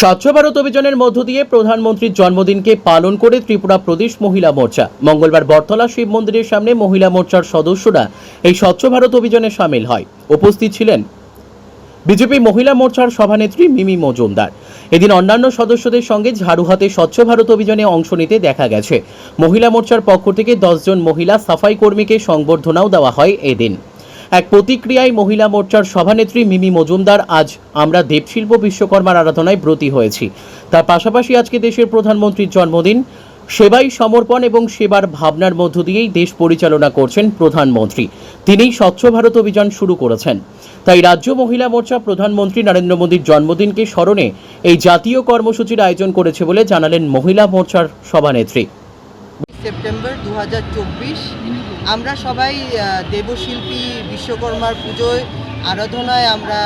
স্বচ্ছ ভারত অভিযানের মধ্য দিয়ে প্রধানমন্ত্রীর জন্মদিনকে পালন করে ত্রিপুরা প্রদেশ মহিলা মোর্চা। মঙ্গলবার বটতলা শিব মন্দিরের সামনে মহিলা মোর্চার সদস্যরা এই স্বচ্ছ ভারত অভিযানে সামিল হয়। উপস্থিত ছিলেন বিজেপি মহিলা মোর্চার সভানেত্রী মিমি মজুমদার। এদিন অন্যান্য সদস্যদের সঙ্গে ঝাড়ু হাতে স্বচ্ছ ভারত অভিযানে অংশ নিতে দেখা গেছে। মহিলা মোর্চার পক্ষ থেকে দশজন মহিলা সাফাই কর্মীকে সংবর্ধনাও দেওয়া হয় এদিন। এক প্রতিক্রিয়ায় মহিলা মোর্চার সভানেত্রী মিমি মজুমদার আজ আমরা দেবশিল্প বিশ্বকর্মার আরাধনায় ব্রতী হয়েছি। তার পাশাপাশি আজকে দেশের প্রধানমন্ত্রীর জন্মদিন। সেবাই সমর্পণ এবং সেবার ভাবনার মধ্য দিয়েই দেশ পরিচালনা করছেন প্রধানমন্ত্রী। তিনিই স্বচ্ছ ভারত অভিযান শুরু করেছেন। তাই রাজ্য মহিলা মোর্চা প্রধানমন্ত্রী নরেন্দ্র মোদীর জন্মদিনকে স্মরণে এই জাতীয় কর্মসূচির আয়োজন করেছে বলে জানালেন মহিলা মোর্চার সভানেত্রী। সেপ্টেম্বর দু আমরা সবাই দেবশিল্পী, বিশ্বকর্মার পুজোয়, আরাধনায় আমরা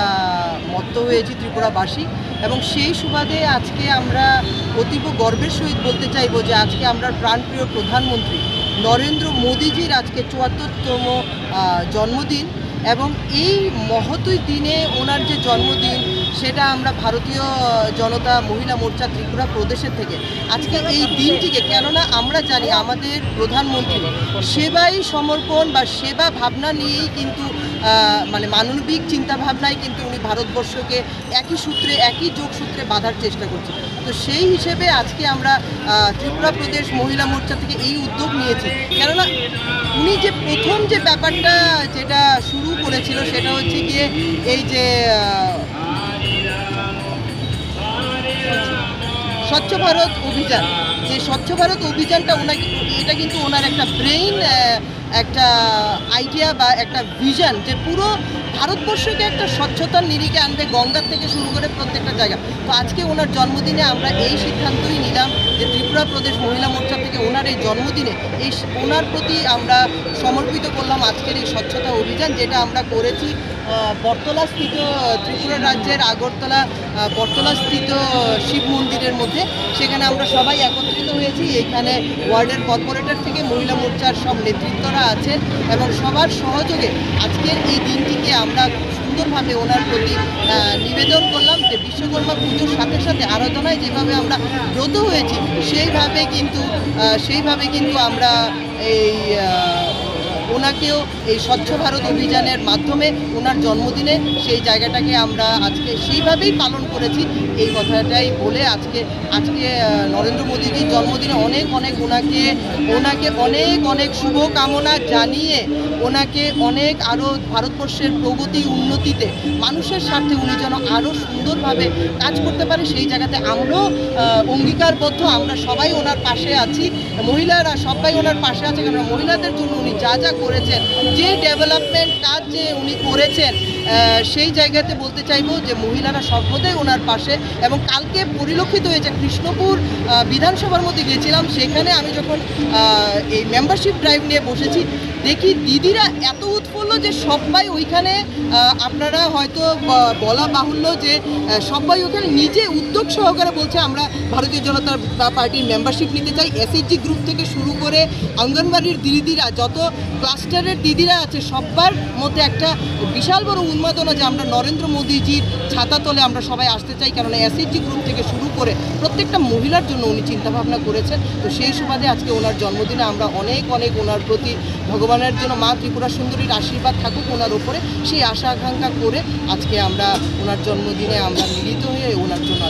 মত্ত হয়েছি ত্রিপুরাবাসী এবং সেই সুবাদে আজকে আমরা অতীব গর্বের সহিত বলতে চাইব যে আজকে আমরা প্রাণপ্রিয় প্রধানমন্ত্রী নরেন্দ্র মোদীজির আজকে চুয়াত্তরতম জন্মদিন এবং এই মহতই দিনে ওনার যে জন্মদিন সেটা আমরা ভারতীয় জনতা মহিলা মোর্চা ত্রিপুরা প্রদেশের থেকে। আজকে এই দিনটিকে কেননা আমরা জানি আমাদের প্রধানমন্ত্রী সেবাই সমর্পণ বা সেবা ভাবনা নিয়েই কিন্তু মানে মানবিক চিন্তা ভাবনায় কিন্তু উনি ভারতবর্ষকে একই সূত্রে, একই যোগসূত্রে বাঁধার চেষ্টা করছে তো সেই হিসেবে আজকে আমরা ত্রিপুরা প্রদেশ মহিলা মোর্চা থেকে এই উদ্যোগ নিয়েছি। কেননা উনি যে প্রথম যে ব্যাপারটা যেটা শুরু করেছিল সেটা হচ্ছে গিয়ে এই যে স্বচ্ছ ভারত অভিযান। যে স্বচ্ছ ভারত অভিযানটা ওনাকে, এটা কিন্তু ওনার একটা ব্রেইন একটা আইডিয়া বা একটা ভিশন যে পুরো ভারতবর্ষকে একটা স্বচ্ছতার নিরিখে আনবে গঙ্গার থেকে শুরু করে প্রত্যেকটা জায়গা। তো আজকে ওনার জন্মদিনে আমরা এই সিদ্ধান্তই নিলাম যে ত্রিপুরা প্রদেশ মহিলা মোর্চা থেকে ওনার এই জন্মদিনে এই ওনার প্রতি আমরা সমর্পিত করলাম আজকের এই স্বচ্ছতা অভিযান যেটা আমরা করেছি আহ, বটতলা স্থিত ত্রিপুরা রাজ্যের আগরতলা আহ, বটতলা স্থিত শিব মন্দিরের মধ্যে। সেখানে আমরা সবাই একত্রিত হয়েছি। এখানে ওয়ার্ডের কর্পোরেটর থেকে মহিলা মোর্চার সব নেতৃত্বরা আছেন এবং সবার সহযোগে আজকের এই দিনটিকে আমরা সুন্দরভাবে ওনার প্রতি নিবেদন করলাম যে বিশ্বকর্মা পুজোর সাথে সাথে আরাধনায় যেভাবে আমরা ব্রত হয়েছি সেইভাবে কিন্তু সেইভাবে কিন্তু আমরা এই ওনাকেও এই স্বচ্ছ ভারত অভিযানের মাধ্যমে ওনার জন্মদিনে সেই জায়গাটাকে আমরা আজকে সেইভাবেই পালন করেছি। এই কথাটাই বলে আজকে আজকে নরেন্দ্র মোদীজির জন্মদিনে অনেক অনেক ওনাকে ওনাকে অনেক অনেক শুভকামনা জানিয়ে ওনাকে অনেক আরও ভারতবর্ষের প্রগতি, উন্নতিতে মানুষের স্বার্থে উনি যেন আরও সুন্দরভাবে কাজ করতে পারে, সেই জায়গাতে আমরাও অঙ্গীকারবদ্ধ। আমরা সবাই ওনার পাশে আছি। মহিলারা সবাই ওনার পাশে আছে, কারণ মহিলাদের জন্য উনি যা যা করেছেন যে ডেভেলপমেন্ট কাজ যে উনি করেছেন সেই জায়গাতে বলতে চাইব যে মহিলারা সর্বদাই ওনার পাশে এবং কালকে পরিলক্ষিত হয়েছে কৃষ্ণপুর বিধানসভার মধ্যে গেছিলাম সেখানে আমি যখন এই মেম্বারশিপ ড্রাইভ নিয়ে বসেছি, দেখি দিদিরা এত উৎফুল্ল যে সবাই ওইখানে আপনারা হয়তো বলা বাহুল্য যে সবাই ওখানে নিজে উদ্যোগ সহকারে বলছে, আমরা ভারতীয় জনতা পার্টির মেম্বারশিপ নিতে চাই। এসএইচজি গ্রুপ থেকে শুরু করে অঙ্গনবাড়ির দিদিরা, যত ক্লাস্টারের দিদিরা আছে সবার মধ্যে একটা বিশাল বড় উন্মাদনা যে আমরা নরেন্দ্র মোদীজির ছাতা তলে আমরা সবাই আসতে চাই, কেননা এসএইচজি গ্রুপ থেকে শুরু করে প্রত্যেকটা মহিলার জন্য উনি চিন্তাভাবনা করেছেন। তো সেই সুবাদে আজকে ওনার জন্মদিনে আমরা অনেক অনেক ওনার প্রতি ভগবানের জন্য মা ত্রিপুরা সুন্দরীর আশীর্বাদ থাকুক ওনার ওপরে। সেই আশা আকাঙ্ক্ষা করে আজকে আমরা ওনার জন্মদিনে আমরা মিলিত হয়ে ওনার জন্য